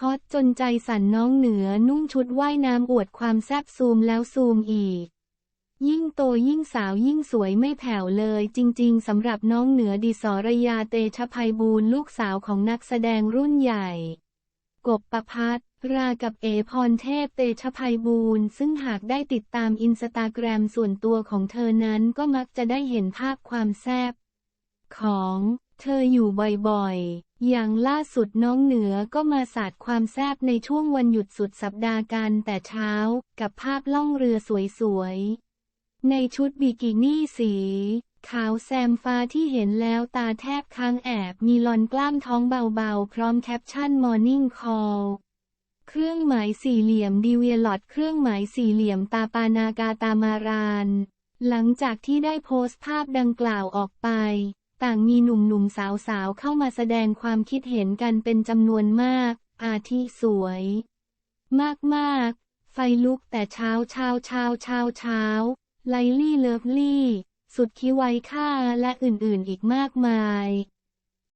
ฮอตจนใจสั่นน้องเหนือนุ่งชุดว่ายน้ำอวดความแซบซูมแล้วซูมอีก ยิ่งโตยิ่งสาวยิ่งสวยไม่แผ่วเลย จริง ๆสำหรับน้องเหนือดิสรยาเตชะภัยบูลย์ลูกสาวของนักแสดงรุ่นใหญ่ กบประพัฒรากับเอพรเทพเตชะภัยบูลย์ซึ่งหากได้ติดตามอินสตาแกรมส่วนตัวของเธอนั้นก็มักจะได้เห็นภาพความแซบ ของเธออยู่บ่อยๆ อย่างล่าสุดน้องเหนือก็มาสาดความแซบในช่วงวันหยุดสุดสัปดาห์กันแต่เช้ากับภาพล่องเรือสวยๆ ในชุดบิกินี่สีขาวแซมฟ้าที่เห็นแล้วตาแทบค้างแอบมีลอนกล้ามท้องเบาๆ พร้อมแคปชั่น Morning Call เครื่องหมายสี่เหลี่ยมดีเวียลอดเครื่องหมายสี่เหลี่ยมตาปานากาตามาราน หลังจากที่ได้โพสต์ภาพดังกล่าวออกไป ต่างมีหนุ่มๆสาวๆเข้ามาแสดงความคิดเห็นกันเป็นจำนวนมาก อาทิสวย มากๆ ไฟลุกแต่เช้าเช้าเช้าเช้าเช้าไลลี่เลิฟลี่ สุดคิไวค่าและอื่นๆอีกมากมาย